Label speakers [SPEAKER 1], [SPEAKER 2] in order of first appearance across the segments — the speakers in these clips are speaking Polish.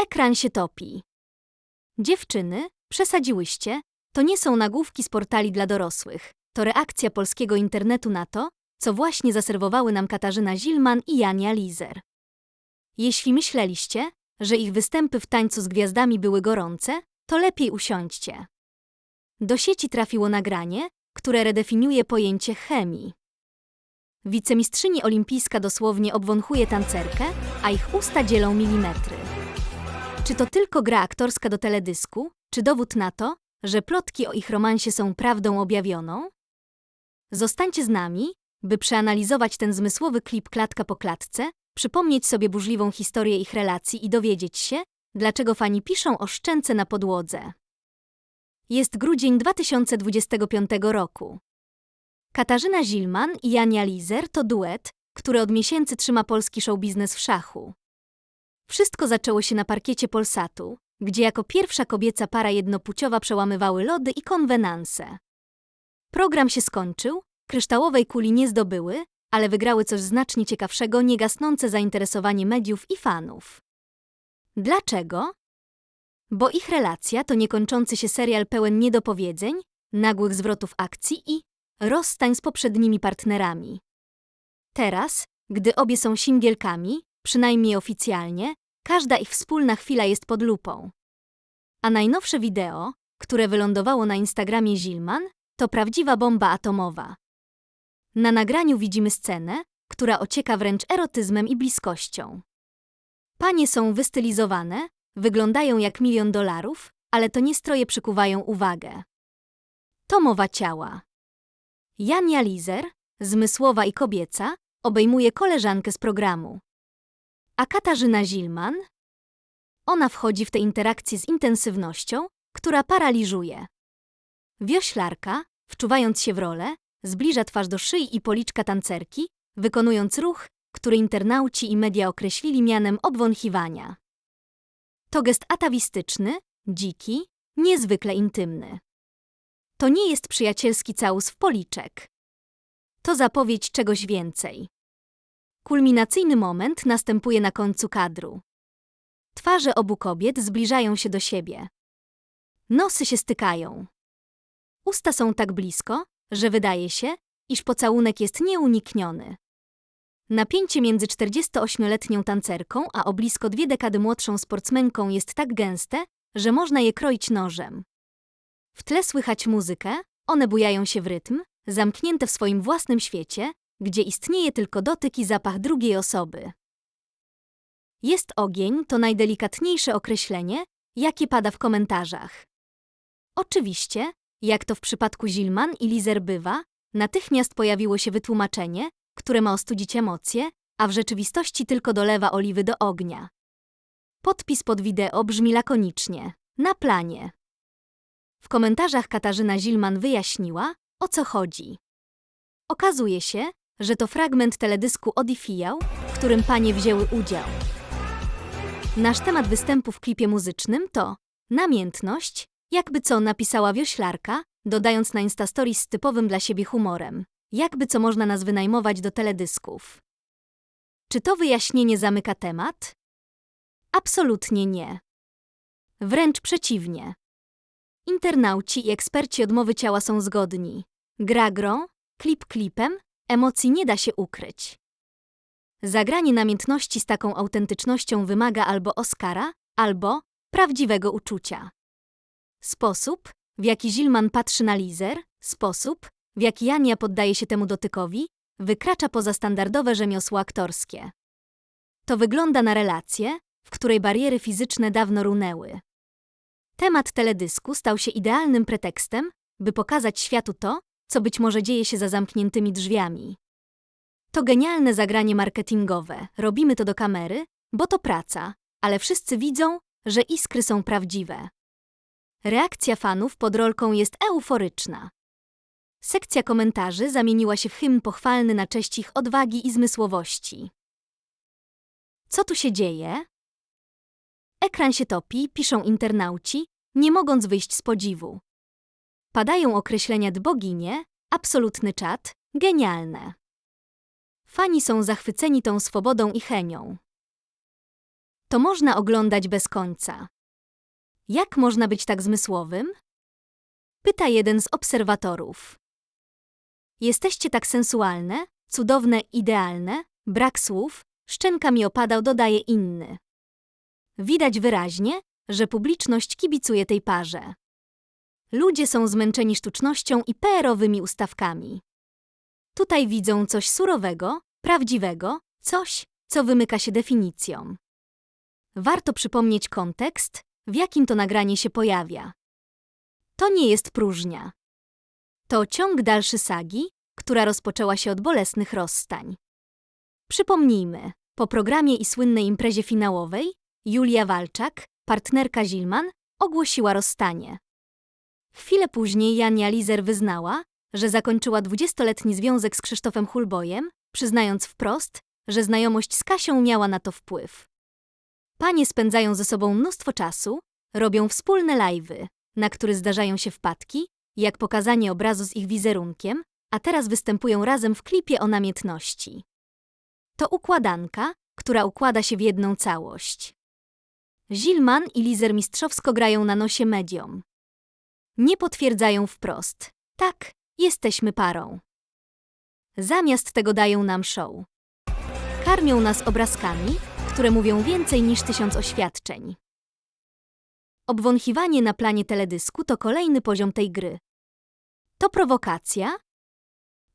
[SPEAKER 1] Ekran się topi. Dziewczyny, przesadziłyście, to nie są nagłówki z portali dla dorosłych. To reakcja polskiego internetu na to, co właśnie zaserwowały nam Katarzyna Zilman i Jania Lizer. Jeśli myśleliście, że ich występy w tańcu z gwiazdami były gorące, to lepiej usiądźcie. Do sieci trafiło nagranie, które redefiniuje pojęcie chemii. Wicemistrzyni olimpijska dosłownie obwąchuje tancerkę, a ich usta dzielą milimetry. Czy to tylko gra aktorska do teledysku, czy dowód na to, że plotki o ich romansie są prawdą objawioną? Zostańcie z nami, by przeanalizować ten zmysłowy klip klatka po klatce, przypomnieć sobie burzliwą historię ich relacji i dowiedzieć się, dlaczego fani piszą o szczęce na podłodze. Jest grudzień 2025 roku. Katarzyna Zilman i Jania Lizer to duet, który od miesięcy trzyma polski showbiznes w szachu. Wszystko zaczęło się na parkiecie Polsatu, gdzie jako pierwsza kobieca para jednopłciowa przełamywały lody i konwenanse. Program się skończył, kryształowej kuli nie zdobyły, ale wygrały coś znacznie ciekawszego, niegasnące zainteresowanie mediów i fanów. Dlaczego? Bo ich relacja to niekończący się serial pełen niedopowiedzeń, nagłych zwrotów akcji i rozstań z poprzednimi partnerami. Teraz, gdy obie są singielkami, przynajmniej oficjalnie, każda ich wspólna chwila jest pod lupą. A najnowsze wideo, które wylądowało na Instagramie Zilman, to prawdziwa bomba atomowa. Na nagraniu widzimy scenę, która ocieka wręcz erotyzmem i bliskością. Panie są wystylizowane, wyglądają jak milion dolarów, ale to nie stroje przykuwają uwagę. To mowa ciała. Jania Lizer, zmysłowa i kobieca, obejmuje koleżankę z programu. A Katarzyna Zilman? Ona wchodzi w tę interakcję z intensywnością, która paraliżuje. Wioślarka, wczuwając się w rolę, zbliża twarz do szyi i policzka tancerki, wykonując ruch, który internauci i media określili mianem obwąchiwania. To gest atawistyczny, dziki, niezwykle intymny. To nie jest przyjacielski całus w policzek. To zapowiedź czegoś więcej. Kulminacyjny moment następuje na końcu kadru. Twarze obu kobiet zbliżają się do siebie. Nosy się stykają. Usta są tak blisko, że wydaje się, iż pocałunek jest nieunikniony. Napięcie między 48-letnią tancerką a o blisko dwie dekady młodszą sportsmenką jest tak gęste, że można je kroić nożem. W tle słychać muzykę, one bujają się w rytm, zamknięte w swoim własnym świecie, gdzie istnieje tylko dotyk i zapach drugiej osoby. Jest ogień to najdelikatniejsze określenie, jakie pada w komentarzach. Oczywiście, jak to w przypadku Zilman i Lizer bywa, natychmiast pojawiło się wytłumaczenie, które ma ostudzić emocje, a w rzeczywistości tylko dolewa oliwy do ognia. Podpis pod wideo brzmi lakonicznie. Na planie. W komentarzach Katarzyna Zilman wyjaśniła, o co chodzi. Okazuje się, że to fragment teledysku Odifijał, w którym panie wzięły udział. Nasz temat występu w klipie muzycznym to namiętność, jakby co napisała wioślarka, dodając na Instastory z typowym dla siebie humorem. Jakby co można nas wynajmować do teledysków. Czy to wyjaśnienie zamyka temat? Absolutnie nie. Wręcz przeciwnie. Internauci i eksperci odmowy ciała są zgodni. Gra grą, klip klipem, emocji nie da się ukryć. Zagranie namiętności z taką autentycznością wymaga albo Oscara, albo prawdziwego uczucia. Sposób, w jaki Zilman patrzy na Lizer, sposób, w jaki Jania poddaje się temu dotykowi, wykracza poza standardowe rzemiosło aktorskie. To wygląda na relację, w której bariery fizyczne dawno runęły. Temat teledysku stał się idealnym pretekstem, by pokazać światu to, co być może dzieje się za zamkniętymi drzwiami. To genialne zagranie marketingowe. Robimy to do kamery, bo to praca, ale wszyscy widzą, że iskry są prawdziwe. Reakcja fanów pod rolką jest euforyczna. Sekcja komentarzy zamieniła się w hymn pochwalny na cześć ich odwagi i zmysłowości. Co tu się dzieje? Ekran się topi, piszą internauci, nie mogąc wyjść z podziwu. Padają określenia dboginie, absolutny czat, genialne. Fani są zachwyceni tą swobodą i chemią. to można oglądać bez końca. Jak można być tak zmysłowym? Pyta jeden z obserwatorów. Jesteście tak sensualne, cudowne, idealne, brak słów, szczęka mi opadał, dodaje inny. Widać wyraźnie, że publiczność kibicuje tej parze. Ludzie są zmęczeni sztucznością i PR-owymi ustawkami. Tutaj widzą coś surowego, prawdziwego, coś, co wymyka się definicjom. Warto przypomnieć kontekst, w jakim to nagranie się pojawia. To nie jest próżnia. To ciąg dalszy sagi, która rozpoczęła się od bolesnych rozstań. Przypomnijmy, po programie i słynnej imprezie finałowej Julia Walczak, partnerka Zilman, ogłosiła rozstanie. Chwilę później Jania Lizer wyznała, że zakończyła dwudziestoletni związek z Krzysztofem Hulbojem, przyznając wprost, że znajomość z Kasią miała na to wpływ. Panie spędzają ze sobą mnóstwo czasu, robią wspólne live'y, na które zdarzają się wpadki, jak pokazanie obrazu z ich wizerunkiem, a teraz występują razem w klipie o namiętności. To układanka, która układa się w jedną całość. Zilman i Lizer mistrzowsko grają na nosie mediom. Nie potwierdzają wprost. Tak, jesteśmy parą. Zamiast tego dają nam show. Karmią nas obrazkami, które mówią więcej niż tysiąc oświadczeń. Obwąchiwanie na planie teledysku to kolejny poziom tej gry. To prowokacja?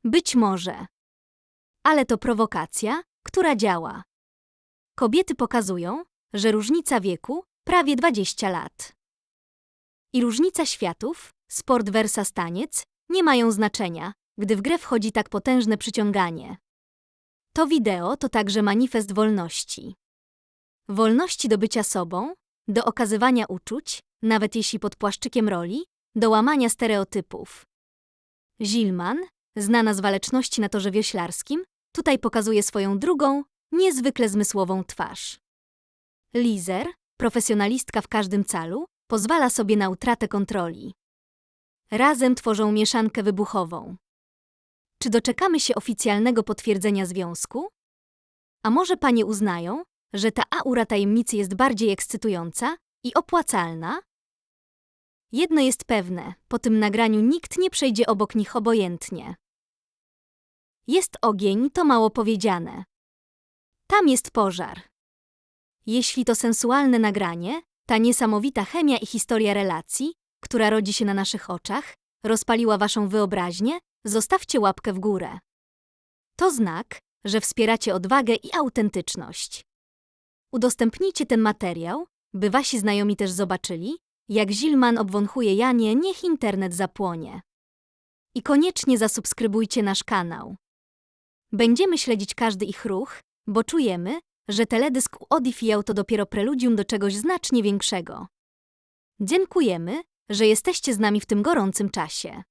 [SPEAKER 1] Być może. Ale to prowokacja, która działa. Kobiety pokazują, że różnica wieku prawie 20 lat. I różnica światów, sport versus taniec, nie mają znaczenia, gdy w grę wchodzi tak potężne przyciąganie. To wideo to także manifest wolności. Wolności do bycia sobą, do okazywania uczuć, nawet jeśli pod płaszczykiem roli, do łamania stereotypów. Zilman, znana z waleczności na torze wioślarskim, tutaj pokazuje swoją drugą, niezwykle zmysłową twarz. Lizer, profesjonalistka w każdym calu, pozwala sobie na utratę kontroli. Razem tworzą mieszankę wybuchową. Czy doczekamy się oficjalnego potwierdzenia związku? A może panie uznają, że ta aura tajemnicy jest bardziej ekscytująca i opłacalna? Jedno jest pewne, po tym nagraniu nikt nie przejdzie obok nich obojętnie. Jest ogień, to mało powiedziane. Tam jest pożar. Jeśli to sensualne nagranie, ta niesamowita chemia i historia relacji, która rodzi się na naszych oczach, rozpaliła waszą wyobraźnię, zostawcie łapkę w górę. To znak, że wspieracie odwagę i autentyczność. Udostępnijcie ten materiał, by wasi znajomi też zobaczyli, jak Zilman obwąchuje Janie, niech internet zapłonie. I koniecznie zasubskrybujcie nasz kanał. Będziemy śledzić każdy ich ruch, bo czujemy, że teledysk Odifijał to dopiero preludium do czegoś znacznie większego. Dziękujemy, że jesteście z nami w tym gorącym czasie.